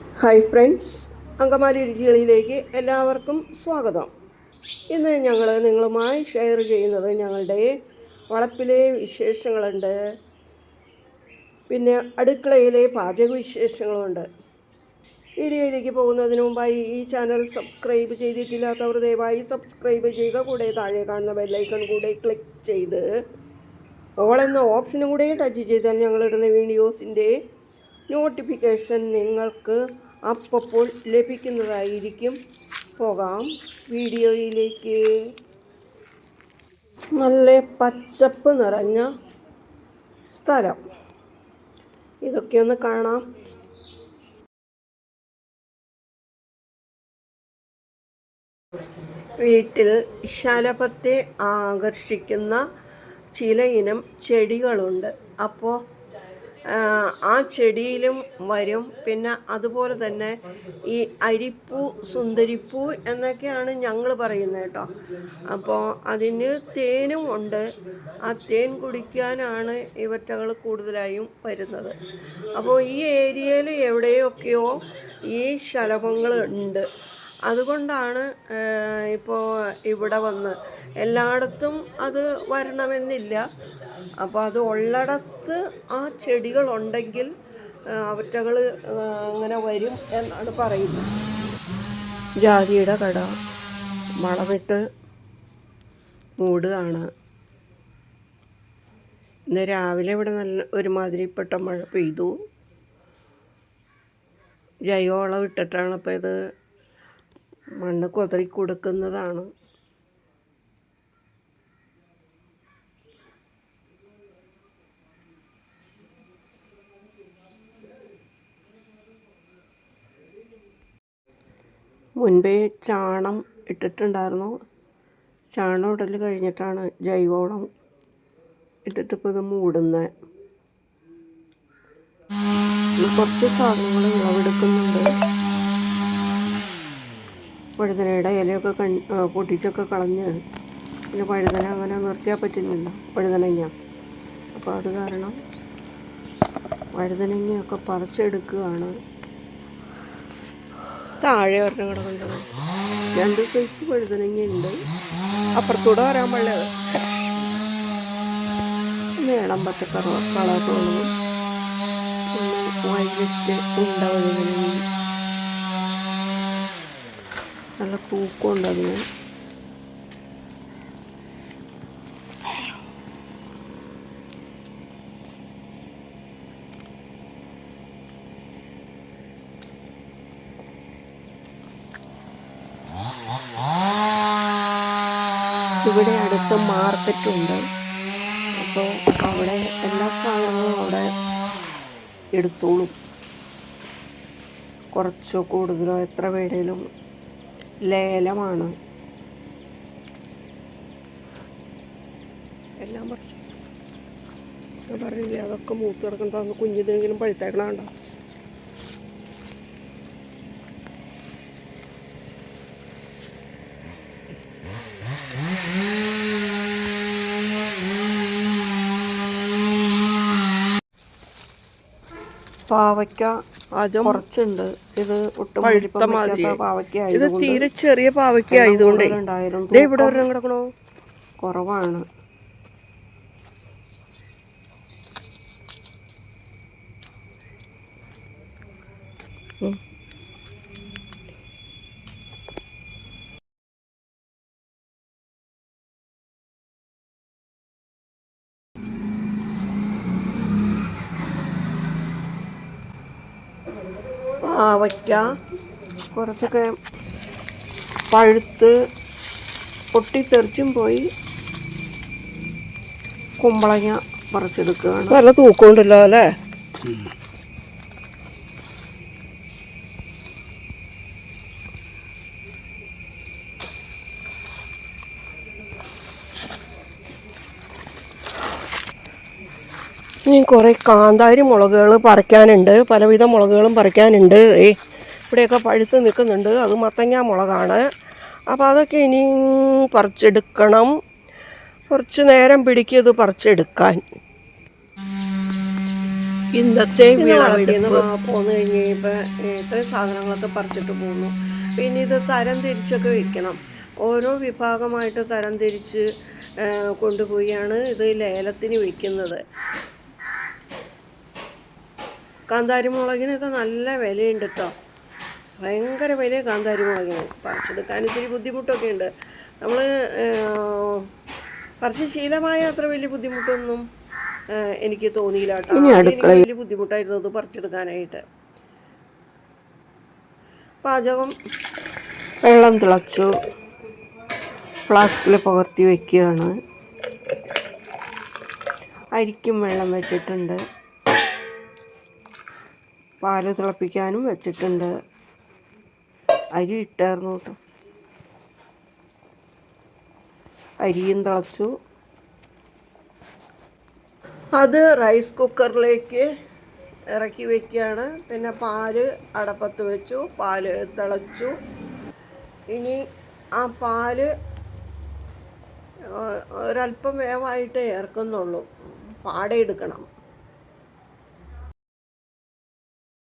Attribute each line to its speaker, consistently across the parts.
Speaker 1: Hi friends Angamaly രുചികളിലേക്ക് എല്ലാവർക്കും സ്വാഗതം. ഇന്ന് ഞങ്ങൾ നിങ്ങളുമായി ഷെയർ ചെയ്യുന്നത് ഞങ്ങളുടെ വളപ്പിലെ വിശേഷങ്ങളുണ്ട്. പിന്നെ അടുക്കളയിലെ പാചക വിശേഷങ്ങളുണ്ട് വീഡിയോയിലേക്ക് പോകുന്നതിന് മുമ്പായി ഈ ചാനൽ സബ്സ്ക്രൈബ് ചെയ്തിട്ടില്ലാത്തവർ ദയവായി സബ്സ്ക്രൈബ് ചെയ്യുക. കൂടെ താഴെ കാണുന്ന ബെല്ലൈക്കൺ കൂടെ ക്ലിക്ക് ചെയ്ത് ഓൾ എന്ന ഓപ്ഷനും കൂടെ ടച്ച് ചെയ്താൽ ഞങ്ങളിടുന്ന വീഡിയോസിന്റെ നോട്ടിഫിക്കേഷൻ നിങ്ങൾക്ക് അപ്പോൾ ലഭിക്കുന്നതായിരിക്കും. പോകാം. വീഡിയോയിലേക്ക്. നല്ല പച്ചപ്പ് നിറഞ്ഞ സ്ഥലം. ഇതൊക്കെ ഒന്ന് കാണാം. വീട്ടിൽ ശലഭത്തെ ആകർഷിക്കുന്ന ചില ഇനം ചെടികളുണ്ട്. അപ്പോൾ ആ ചെടിയിലും വരും. പിന്നെ അതുപോലെ തന്നെ ഈ അരിപ്പൂ സുന്ദരിപ്പൂ എന്നൊക്കെയാണ് ഞങ്ങൾ പറയുന്നത് കേട്ടോ. അപ്പോൾ അതിന് തേനും ഉണ്ട്. ആ തേൻ കുടിക്കാനാണ് ഇവറ്റകൾ കൂടുതലായും വരുന്നത്. അപ്പോൾ ഈ ഏരിയയിൽ എവിടെയൊക്കെയോ ഈ ശലഭങ്ങൾ ഉണ്ട്. അതുകൊണ്ടാണ് ഇപ്പോൾ ഇവിടെ വന്ന്. എല്ലായിടത്തും അത് വരണമെന്നില്ല. അപ്പോൾ അത് ഉള്ളിടത്ത് ആ ചെടികളുണ്ടെങ്കിൽ അവറ്റകൾ അങ്ങനെ വരും എന്നാണ് പറയുന്നത്. ജാതിയുടെ കട. വളമിട്ട് മൂടുകയാണ്. ഇന്ന് രാവിലെ ഇവിടെ നല്ല ഒരുമാതിരിപ്പെട്ട മഴ പെയ്തു. ജൈവവളം ഇട്ടിട്ടാണ് ഇപ്പോൾ ഇത് മണ്ണ് കൊതറി കൊടുക്കുന്നതാണ്. മുൻപേ ചാണം ഇട്ടിട്ടുണ്ടായിരുന്നു. ചാണം ഇടൽ കഴിഞ്ഞിട്ടാണ് ജൈവവളം ഇട്ടിട്ടിപ്പോൾ ഇത് മൂടുന്നത് കുറച്ച് സാധനങ്ങൾ വിളവെടുക്കുന്നുണ്ട് വഴുതനയുടെ ഇലയൊക്കെ കൺ പൊട്ടിച്ചൊക്കെ കളഞ്ഞ് പിന്നെ വഴുതന അങ്ങനെ നിർത്തിയാൽ പറ്റുന്നില്ല വഴുതനങ്ങ അപ്പോൾ അത് കാരണം വഴുതനങ്ങയൊക്കെ പറിച്ചെടുക്കുകയാണ്. താഴെ ഒരെണ്ണം കൂടെ കൊണ്ടുപോകും രണ്ട് സൈസ് വഴുതനങ്ങയുണ്ട് അപ്പുറത്തൂടെ വരാൻ പാടില്ല നീളം പച്ചക്കറ കളർ തോന്നുന്നു. പിന്നെ വൈകിട്ട് ഉണ്ട നല്ല തൂക്കമുണ്ട് അതിന്. ഇവിടെ അടുത്ത് മാർക്കറ്റുണ്ട് അപ്പോൾ അവിടെ എല്ലാ സാധനങ്ങളും അവിടെ എടുത്തോളും. കുറച്ചോ കൂടുതലോ എത്ര വേണേലും ലേലമാണ്. എല്ലാം പറിച്ചു. ഞാൻ പറഞ്ഞില്ലേ അതൊക്കെ മൂത്ത് കിടക്കുന്നതാണ് കുഞ്ഞിതെങ്കിലും പഴുത്തേക്കണ പാവയ്ക്ക അതും കുറച്ചുണ്ട്. ഇത് ഒട്ടും
Speaker 2: പഴുത്ത മാതിരി.
Speaker 1: പാവയ്ക്ക
Speaker 2: ഇത് തീരെ ചെറിയ പാവയ്ക്ക ആയതുകൊണ്ട്. ഇവിടെ ഒരെണ്ണം കിടക്കണോ
Speaker 1: കുറവാണ് പാവയ്ക്ക കുറച്ചൊക്കെ പഴുത്ത് പൊട്ടിത്തെറിച്ചും പോയി കുമ്പളങ്ങ പറിച്ചെടുക്കുകയാണ്.
Speaker 2: നല്ല തൂക്കമുണ്ടല്ലോ അല്ലേ?
Speaker 1: ഇനി കുറേ കാന്താരി മുളകുകൾ പറിക്കാനുണ്ട്. പലവിധ മുളകുകളും പറിക്കാനുണ്ട്. ഏ ഇവിടെയൊക്കെ പഴുത്ത് നിൽക്കുന്നുണ്ട്. അത് മത്തങ്ങ മുളകാണ്. അപ്പോൾ അതൊക്കെ ഇനി പറിച്ചെടുക്കണം. കുറച്ച് നേരം പിടിക്കും ഇത് പറിച്ചെടുക്കാൻ. ഇന്നത്തെ വിളവെടുപ്പ്.
Speaker 2: പോന്നു കഴിഞ്ഞ് ഇത്രയും സാധനങ്ങളൊക്കെ പറിച്ചിട്ട് പോകുന്നു പിന്നെ ഇത് തരം തിരിച്ചൊക്കെ വെക്കണം. ഓരോ വിഭാഗമായിട്ട് തരം തിരിച്ച് കൊണ്ടുപോയാണ് ഇത് ലേലത്തിന് വിൽക്കുന്നത് കാന്താരി മുളകിനൊക്കെ നല്ല വിലയുണ്ട് കേട്ടോ ഭയങ്കര വില കാന്താരി മുളകിന്. പറിച്ചെടുക്കാൻ ഇത്തിരി ബുദ്ധിമുട്ടൊക്കെ ഉണ്ട്. നമ്മൾ പറിച്ച് ശീലമായ അത്ര വലിയ ബുദ്ധിമുട്ടൊന്നും എനിക്ക് തോന്നിയില്ല കേട്ടോ എനിക്ക് വലിയ ബുദ്ധിമുട്ടായിരുന്നു അത് പറിച്ചെടുക്കാനായിട്ട്. പാചകം
Speaker 1: വെള്ളം തിളച്ചു. ഫ്ലാസ്കിൽ പകർത്തി വെക്കുകയാണ്. അരിക്കും വെള്ളം വെച്ചിട്ടുണ്ട്. പാൽ തിളപ്പിക്കാനും വെച്ചിട്ടുണ്ട്. അരി ഇട്ടായിരുന്നു കേട്ടോ. അരിയും തിളച്ചു.
Speaker 2: അത് റൈസ് കുക്കറിലേക്ക് ഇറക്കി വെക്കുകയാണ്. പിന്നെ പാൽ അടപ്പത്ത് വെച്ചു. പാൽ തിളച്ചു. ഇനി ആ പാൽ ഒരല്പം വേവായിട്ട് ഇറക്കുന്നുള്ളൂ. പാടെ എടുക്കണം.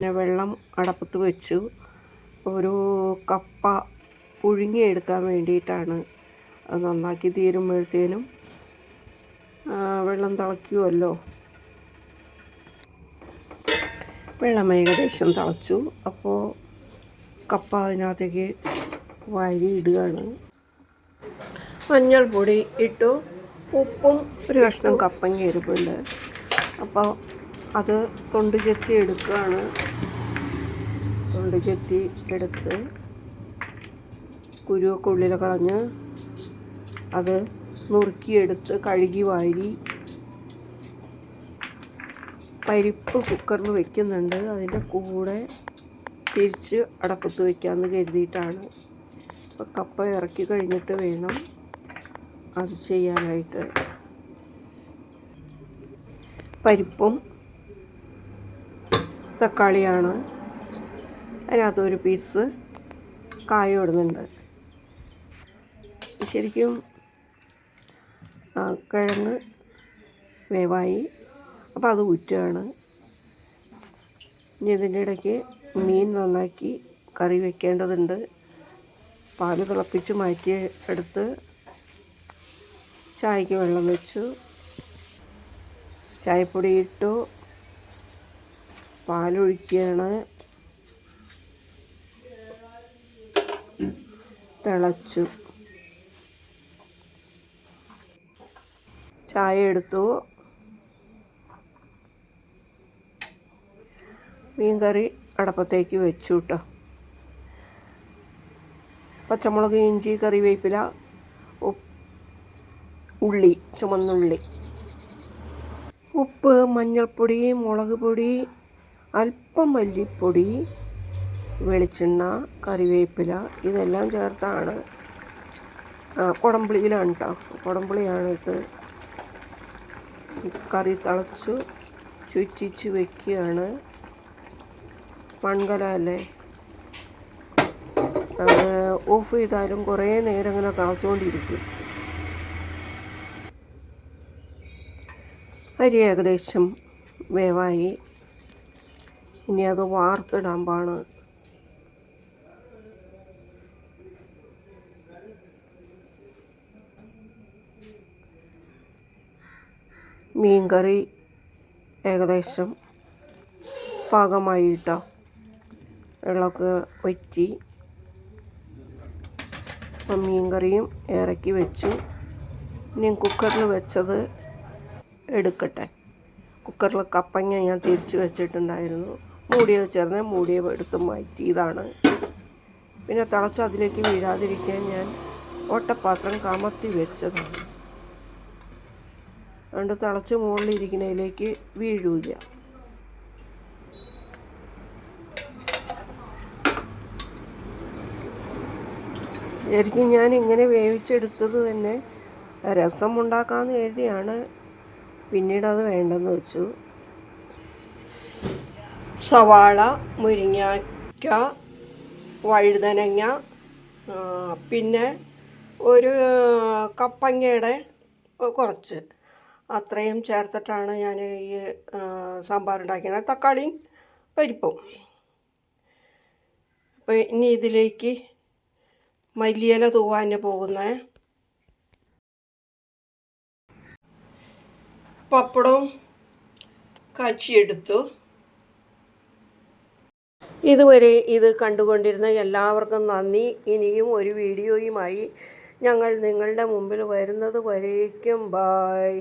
Speaker 1: പിന്നെ വെള്ളം അടപ്പത്ത് വെച്ചു. ഒരു കപ്പ പുഴുങ്ങിയെടുക്കാൻ വേണ്ടിയിട്ടാണ് അത് നന്നാക്കി തീരുമ്പോഴത്തേനും വെള്ളം തിളയ്ക്കുമല്ലോ വെള്ളം ഏകദേശം തിളച്ചു. അപ്പോൾ കപ്പ അതിനകത്തേക്ക് വാരി ഇടുകയാണ്.
Speaker 2: മഞ്ഞൾപ്പൊടി ഇട്ടു. ഉപ്പും
Speaker 1: ഒരു കഷ്ണം കപ്പം ഇരിപ്പുണ്ട് അപ്പോൾ അത് തൊണ്ട് ചെത്തി എടുക്കുകയാണ് തൊണ്ട് ചെത്തി എടുത്ത് കുരുവൊക്കെ ഉള്ളിൽ കളഞ്ഞ് അത് നുറുക്കിയെടുത്ത് കഴുകി വാരി പരിപ്പ് കുക്കറിൽ വെക്കുന്നുണ്ട്. അതിന്റെ കൂടെ തിരിച്ച് അടപ്പത്ത് വയ്ക്കാമെന്ന് കരുതിയിട്ടാണ്. അപ്പോൾ കപ്പ ഇറക്കി കഴിഞ്ഞിട്ട് വേണം അത് ചെയ്യാനായിട്ട്. പരിപ്പും തക്കാളിയാണ്. അതിനകത്ത് ഒരു പീസ് കായ ഇടുന്നുണ്ട്. ശരിക്കും കിഴങ്ങ് വേവായി. അപ്പോൾ അത് ഉറ്റാണ് ഇനി ഇതിന്റെ ഇടയ്ക്ക് മീൻ നന്നാക്കി കറി വെക്കേണ്ടതുണ്ട്. പാൽ തിളപ്പിച്ച് മാറ്റി എടുത്ത് ചായക്ക് വെള്ളം വെച്ചു. ചായപ്പൊടി ഇട്ടു. പാലൊഴിക്കുകയാണ്. തിളച്ചു. ചായ എടുത്തു. മീൻകറി അടപ്പത്തേക്ക് വെച്ചു കേട്ടോ പച്ചമുളക് ഇഞ്ചി കറിവേപ്പില ഉള്ളി ചുമന്നുള്ളി. ഉപ്പ് മഞ്ഞൾപ്പൊടി മുളക് പൊടി അല്പം മല്ലിപ്പൊടി വെളിച്ചെണ്ണ കറിവേപ്പില ഇതെല്ലാം ചേർത്താണ്. കുടംപുളിയിലാണ് കേട്ടോ കുടംപുളിയാണ് ഇട്ട് കറി തിളച്ചു ചുറ്റിച്ച് വെക്കുകയാണ്. മൺകല അല്ലേ? ഓഫ് ചെയ്താലും കുറേ നേരം ഇങ്ങനെ തിളച്ചുകൊണ്ടിരിക്കും അരി ഏകദേശം വേവായി. ഇനി അത് വാർത്തിടാൻ പാണ് മീൻകറി ഏകദേശം പാകമായിട്ടോ വെള്ളമൊക്കെ വറ്റി. അപ്പം മീൻകറിയും ഇറക്കി വെച്ചു. ഇനി കുക്കറിൽ വെച്ചത് എടുക്കട്ടെ. കുക്കറിൽ കപ്പങ്ങ ഞാൻ തിരിച്ച് വെച്ചിട്ടുണ്ടായിരുന്നു. മൂടിയ വെച്ചിരുന്നേ മൂടിയ എടുത്ത് മാറ്റിയതാണ്. പിന്നെ തിളച്ച് അതിലേക്ക് വീഴാതിരിക്കാൻ ഞാൻ ഓട്ടപ്പാത്രം കമത്തി വെച്ചതാണ്. അതുകൊണ്ട് തിളച്ച് മുകളിലിരിക്കുന്നതിലേക്ക് വീഴൂല ശരിക്കും ഞാൻ ഇങ്ങനെ വേവിച്ചെടുത്തത് തന്നെ രസം ഉണ്ടാക്കാമെന്ന് കരുതിയാണ്. പിന്നീട് അത് വേണ്ടെന്ന് വെച്ചു. സവാള മുരിങ്ങയ്ക്ക വഴുതനങ്ങ പിന്നെ ഒരു കപ്പങ്ങയുടെ കുറച്ച്. അത്രയും ചേർത്തിട്ടാണ് ഞാൻ ഈ സാമ്പാർ ഉണ്ടാക്കിയത് തക്കാളിയും പരിപ്പും. അപ്പോൾ ഇനി ഇതിലേക്ക് മല്ലിയില തൂവാൻ പോകുന്നത് പപ്പടവും കാച്ചിയെടുത്തു ഇതുവരെ ഇത് കണ്ടുകൊണ്ടിരുന്ന എല്ലാവർക്കും നന്ദി. ഇനിയും ഒരു വീഡിയോയുമായി ഞങ്ങൾ നിങ്ങളുടെ മുമ്പിൽ വരുന്നത് വരേക്കും. ബായ്